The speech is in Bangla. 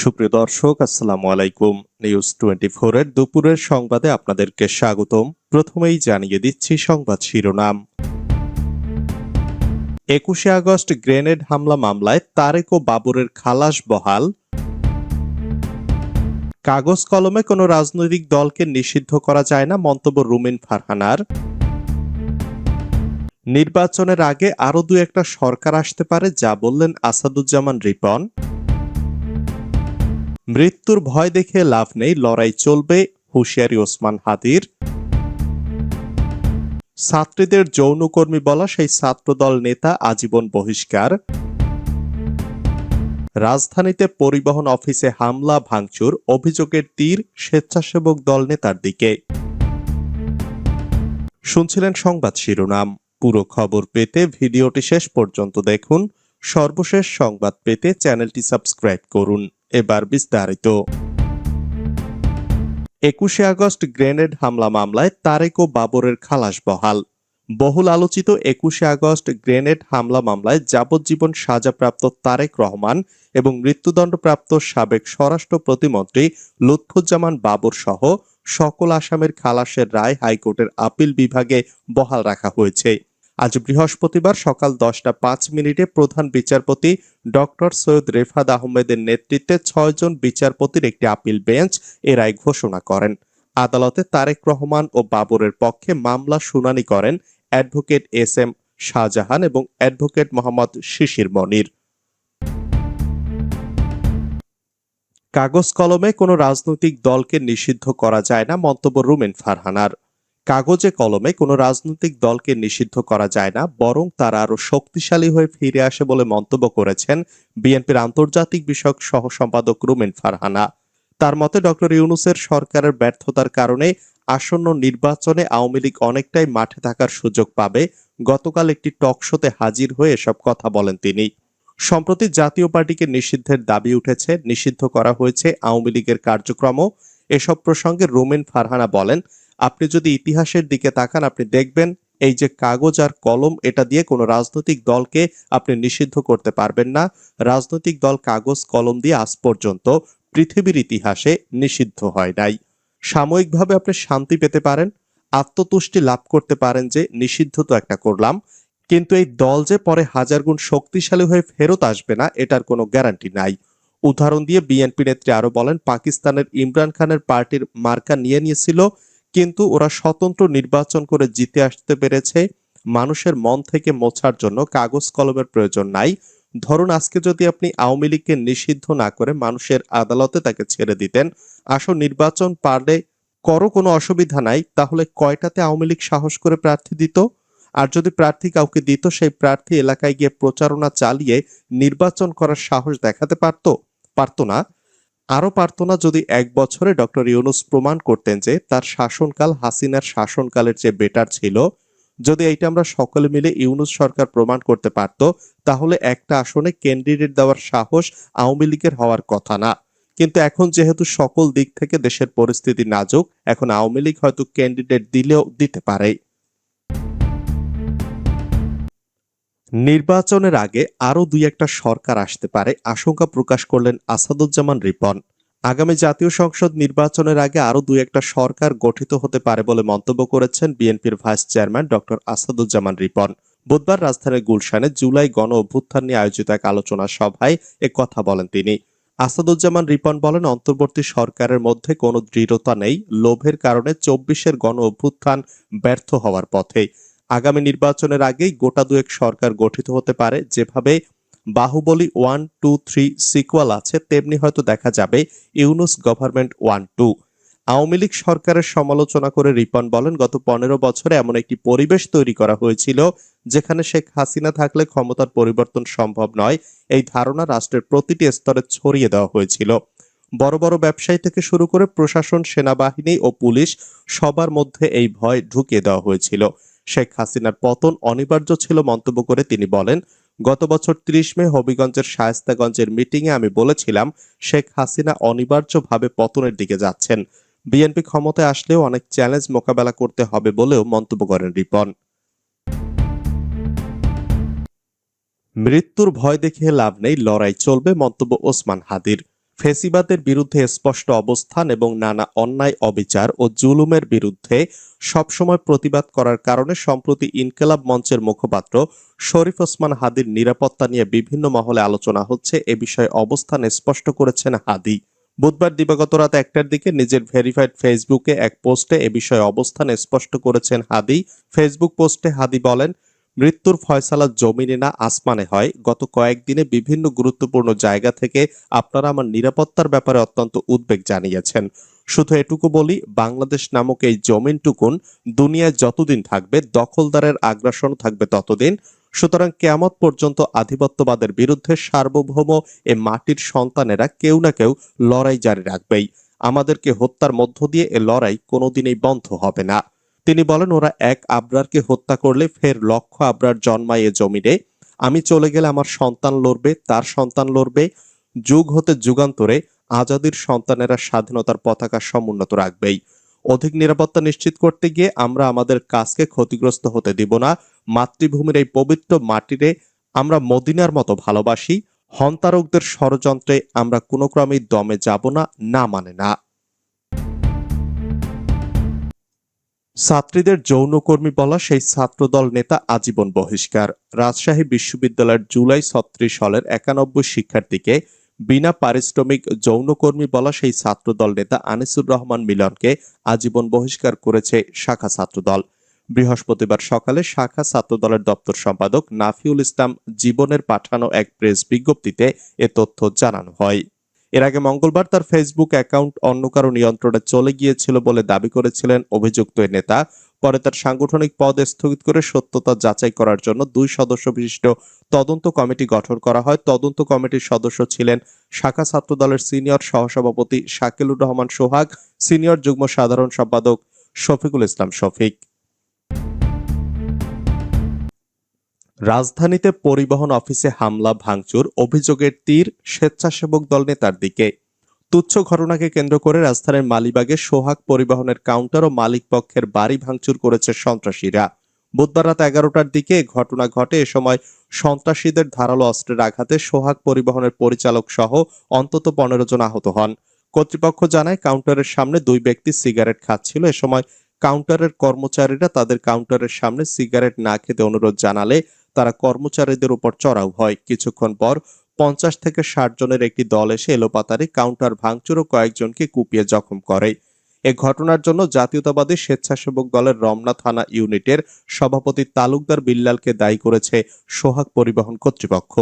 সুপ্রিয় দর্শক, আসসালামু আলাইকুম। নিউজ টোয়েন্টি এর দুপুরের সংবাদে আপনাদেরকে স্বাগতম। প্রথমেই জানিয়ে দিচ্ছি সংবাদ শিরোনাম। একুশে আগস্ট গ্রেনেড হামলা মামলায় তারেক ও বাবরের খালাস বহাল। কাগজ কলমে কোনো রাজনৈতিক দলকে নিষিদ্ধ করা যায় না, মন্তব্য রুমিন ফারহানার। নির্বাচনের আগে আরও দু একটা সরকার আসতে পারে, যা বললেন আসাদুজ্জামান রিপন। মৃত্যুর ভয় দেখে লাভ নেই, লড়াই চলবে, হুঁশিয়ারি ওসমান হাদির। ছাত্রীদের যৌনকর্মী বলা সেই ছাত্রদল নেতা আজীবন বহিষ্কার। রাজধানীতে পরিবহন অফিসে হামলা, ভাঙচুর, অভিযোগের তীর, স্বেচ্ছাসেবক দল নেতার দিকে। শুনছিলেন সংবাদ শিরোনাম। পুরো খবর পেতে ভিডিওটি শেষ পর্যন্ত দেখুন। সর্বশেষ সংবাদ পেতে চ্যানেলটি সাবস্ক্রাইব করুন। এবার বিস্তারিত। একুশে আগস্ট গ্রেনেড হামলা মামলায় তারেক ও বাবরের খালাস বহাল। বহুল আলোচিত একুশে আগস্ট গ্রেনেড হামলা মামলায় যাবজ্জীবন সাজাপ্রাপ্ত তারেক রহমান এবং মৃত্যুদণ্ডপ্রাপ্ত সাবেক স্বরাষ্ট্র প্রতিমন্ত্রী লুৎফুজ্জামান বাবর সহ সকল আসামের খালাসের রায় হাইকোর্টের আপিল বিভাগে বহাল রাখা হয়েছে। আজ বৃহস্পতিবার সকাল দশটা পাঁচ মিনিটে প্রধান বিচারপতি ডক্টর সৈয়দ রেফাত আহমেদের নেতৃত্বে ছয়জন বিচারপতির একটি আপিল বেঞ্চ এ রায় ঘোষণা করেন। আদালতে তারেক রহমান ও বাবরের পক্ষে মামলা শুনানি করেন অ্যাডভোকেট এস এম শাহজাহান এবং অ্যাডভোকেট মোহাম্মদ শিশির মনির। কাগজ কলমে কোনো রাজনৈতিক দলকে নিষিদ্ধ করা যায় না, মন্তব্য রুমেন ফারহানার। কাগজে কলমে কোনো রাজনৈতিক দলকে নিষিদ্ধ করা যায় না, বরং তারা আরও শক্তিশালী হয়ে ফিরে আসে বলে মন্তব্য করেছেন বিএনপির আন্তর্জাতিক বিষয়ক সহ সম্পাদক রুমেন ফারহানা। তার মতে ডক্টর ইউনুসের সরকারের ব্যর্থতার কারণে আসন্ন নির্বাচনে আওয়ামী লীগ অনেকটাই মাঠে থাকার সুযোগ পাবে। গতকাল একটি টক শোতে হাজির হয়ে এসব কথা বলেন তিনি। সম্প্রতি জাতীয় পার্টিকে নিষিদ্ধের দাবি উঠেছে, নিষিদ্ধ করা হয়েছে আওয়ামী লীগের কার্যক্রমও। এসব প্রসঙ্গে রোমেন ফারহানা বলেন আপনি যদি ইতিহাসের দিকে তাকান, আপনি দেখবেন এই যে কাগজ আর কলম, এটা দিয়ে কোনো রাজনৈতিক দলকে আপনি নিষিদ্ধ করতে পারবেন না। রাজনৈতিক দল কাগজ, কলম দিয়ে আজ পর্যন্ত পৃথিবীর ইতিহাসে নিষিদ্ধ হয় নাই। সাময়িকভাবে আপনি শান্তি পেতে পারেন, আত্মতুষ্টি লাভ করতে পারেন যে নিষিদ্ধ তো একটা করলাম, কিন্তু এই দল যে পরে হাজার গুণ শক্তিশালী হয়ে ফেরত আসবে না, এটার কোনো গ্যারান্টি নাই। উদাহরণ দিয়ে বিএনপি নেত্রী আরও বলেন, পাকিস্তানের ইমরান খানের পার্টির মার্কা নিয়ে নিয়েছিল কিন্তু ওরা স্বতন্ত্র নির্বাচন করে জিতে আসতে পেরেছে। মানুষের মন থেকে মোছার জন্য কাগজ কলমের প্রয়োজন নাই। ধরুন আজকে যদি আপনি আওয়ামী লীগকে নিষিদ্ধ না করে মানুষের আদালতে তাকে ছেড়ে দিতেন আসো নির্বাচন পারলে করো কোনো অসুবিধা নাই, তাহলে কয়টাতে আওয়ামী লীগ সাহস করে প্রার্থী দিত? আর যদি প্রার্থী কাউকে দিত, সেই প্রার্থী এলাকায় গিয়ে প্রচারণা চালিয়ে নির্বাচন করার সাহস দেখাতে পারত? পারতো না। আরও পারত না যদি এক বছরে ডক্টর ইউনুস প্রমাণ করতেন যে তার শাসনকাল হাসিনার শাসনকালের চেয়ে বেটার ছিল, যদি এইটা আমরা সকলে মিলে ইউনুস সরকার প্রমাণ করতে পারত, তাহলে একটা আসনে ক্যান্ডিডেট দেওয়ার সাহস আওয়ামী লীগের হওয়ার কথা না। কিন্তু এখন যেহেতু সকল দিক থেকে দেশের পরিস্থিতি নাজুক, এখন আওয়ামী লীগ হয়তো ক্যান্ডিডেট দিলেও দিতে পারে। নির্বাচনের আগে আরও দুই একটা সরকার আসতে পারে, আশঙ্কা প্রকাশ করলেন আসাদুজ্জামান রিপন। আগামী জাতীয় সংসদ নির্বাচনের আগে আরও দুই একটা সরকার গঠিত হতে পারে বলে মন্তব্য করেছেন বিএনপির vice chairman doctor Asaduzzaman Ripon. বুধবার রাজধানীর গুলশানে জুলাই গণ অভ্যুত্থান নিয়ে আয়োজিত এক আলোচনা সভায় এ কথা বলেন তিনি। আসাদুজ্জামান রিপন বলেন, অন্তর্বর্তী সরকারের মধ্যে কোনো দৃঢ়তা নেই, লোভের কারণে চব্বিশের গণ অভ্যুত্থান ব্যর্থ হওয়ার পথে। আগামী নির্বাচনের আগেই গোটা দুয়েক সরকার গঠিত হতে পারে। যেভাবে Baahubali one, two, three sequel আছে, তেমনি হয়তো দেখা যাবে Yunus government one, two. Awami League সরকারের সমালোচনা করে রিপন বলেন, গত পনেরো বছরে এমন একটি পরিবেশ তৈরি করা হয়েছিল যেখানে শেখ হাসিনা থাকলে ক্ষমতার পরিবর্তন সম্ভব নয়। এই ধারণা রাষ্ট্রের প্রতিটি স্তরে ছড়িয়ে দেওয়া হয়েছিল। বড় বড় ব্যবসায়ী থেকে শুরু করে প্রশাসন, সেনাবাহিনী ও পুলিশ সবার মধ্যে এই ভয় ঢুকিয়ে দেওয়া হয়েছিল। শেখ হাসিনার পতন অনিবার্য ছিল মন্তব্য করে তিনি বলেন, গত বছর ত্রিশ মে হবিগঞ্জের শায়স্তাগঞ্জের মিটিংয়ে আমি বলেছিলাম, শেখ হাসিনা অনিবার্যভাবে পতনের দিকে যাচ্ছেন। বিএনপি ক্ষমতায় আসলেও অনেক চ্যালেঞ্জ মোকাবেলা করতে হবে বলেও মন্তব্য করেন রিপন। মৃত্যুর ভয় দেখিয়ে লাভ নেই, লড়াই চলবে, মন্তব্য ওসমান হাদির। ফেসিবাদের বিরুদ্ধে স্পষ্ট অবস্থান এবং নানা অন্যায় অবিচার ও জুলুমের বিরুদ্ধে সবসময় প্রতিবাদ করার কারণে সম্প্রতি ইনকেলাব মঞ্চের মুখপাত্র শরীফ ওসমান হাদির নিরাপত্তা নিয়ে বিভিন্ন মহলে আলোচনা হচ্ছে। এ বিষয়ে অবস্থান স্পষ্ট করেছেন হাদি। বুধবার দিবাগত রাত একটার দিকে নিজের ভেরিফাইড ফেসবুকে এক পোস্টে এ বিষয়ে অবস্থান স্পষ্ট করেছেন হাদি। ফেসবুক পোস্টে হাদি বলেন মৃত্যুর ফয়সালা জমিনে না, আসমানে হয়। গত কয়েকদিনে বিভিন্ন গুরুত্বপূর্ণ জায়গা থেকে আপনারা আমার নিরাপত্তার ব্যাপারে অত্যন্ত উদ্বেগ জানিয়েছেন। শুধু এটুকু বলি, বাংলাদেশ নামক এই জমিনটুকুন দুনিয়ায় যতদিন থাকবে, দখলদারের আগ্রাসন থাকবে ততদিন। সুতরাং কেয়ামত পর্যন্ত আধিপত্যবাদের বিরুদ্ধে সার্বভৌম এ মাটির সন্তানেরা কেউ না কেউ লড়াই জারি রাখবেই। আমাদেরকে হত্যার মধ্য দিয়ে এ লড়াই কোনোদিনই বন্ধ হবে না। তিনি বলেন, ওরা এক আবরারকে হত্যা করলে ফের লক্ষ আবরার জন্মায় এ জমিনে। আমি চলে গেলে আমার সন্তান লড়বে, তার সন্তান লড়বে। যুগ হতে যুগান্তরে আজাদির সন্তানেরা স্বাধীনতার পতাকা সমুন্নত রাখবেই। অধিক নিরাপত্তা নিশ্চিত করতে গিয়ে আমরা আমাদের কাজকে ক্ষতিগ্রস্ত হতে দিব না। মাতৃভূমির এই পবিত্র মাটিরে আমরা মদিনার মতো ভালোবাসি। হন্তারকদের ষড়যন্ত্রে আমরা কোনো ক্রমেই দমে যাব না না মানে না। ছাত্রীদের যৌনকর্মী বলা সেই ছাত্রদল নেতা আজীবন বহিষ্কার। রাজশাহী বিশ্ববিদ্যালয়ের জুলাই ছত্রিশ সালের একানব্বই শিক্ষার্থীকে বিনা পারিশ্রমিক যৌনকর্মী বলা সেই ছাত্রদল নেতা আনিসুর রহমান মিলনকে আজীবন বহিষ্কার করেছে শাখা ছাত্রদল। বৃহস্পতিবার সকালে শাখা ছাত্রদলের দপ্তর সম্পাদক নাফিউল ইসলাম জীবনের পাঠানো এক প্রেস বিজ্ঞপ্তিতে এ তথ্য জানানো হয়। এর আগে মঙ্গলবার তার ফেসবুক অ্যাকাউন্ট অন্য কারও নিয়ন্ত্রণে চলে গিয়েছিল বলে দাবি করেছিলেন অভিযুক্ত নেতা। পরে তার সাংগঠনিক পদ স্থগিত করে সত্যতা যাচাই করার জন্য দুই সদস্য বিশিষ্ট তদন্ত কমিটি গঠন করা হয়। তদন্ত কমিটির সদস্য ছিলেন শাখা ছাত্র দলের সিনিয়র সহসভাপতি শাকিলুর রহমান সোহাগ, সিনিয়র যুগ্ম সাধারণ সম্পাদক শফিকুল ইসলাম শফিক। রাজধানীতে পরিবহন অফিসে হামলা, ভাঙচুর, অভিযোগের তীর, স্বেচ্ছাসেবক দল নেতার দিকে। তুচ্ছ ঘটনাকে কেন্দ্র করে রাজধানীর মালিবাগে সোহাগ পরিবহনের কাউন্টার ও মালিক পক্ষের বাড়ি ভাঙচুর করেছে সন্ত্রাসীরা। বুধবার রাত এগারোটার দিকে ঘটনা ঘটে। এ সময় সন্ত্রাসীদের ধারালো অস্ত্রের আঘাতে সোহাগ পরিবহনের পরিচালক সহ অন্তত পনেরো জন আহত হন। কর্তৃপক্ষ জানায়, কাউন্টারের সামনে দুই ব্যক্তি সিগারেট খাচ্ছিল। এ সময় কাউন্টারের কর্মচারীরা তাদের কাউন্টারের সামনে সিগারেট না খেতে অনুরোধ জানালে তারা কর্মচারীদের উপর চড়াও হয়। কিছুক্ষণ পর পঞ্চাশ থেকে ষাট জনের একটি দল এসে এলোপাতারি কাউন্টার ভাঙচুর ও কয়েকজনকে কুপিয়ে জখম করে। এ ঘটনার জন্য জাতীয়তাবাদী স্বেচ্ছাসেবক দলের রমনা থানা ইউনিটের সভাপতি তালুকদার বিল্লালকে দায়ী করেছে সোহাগ পরিবহন কর্তৃপক্ষ।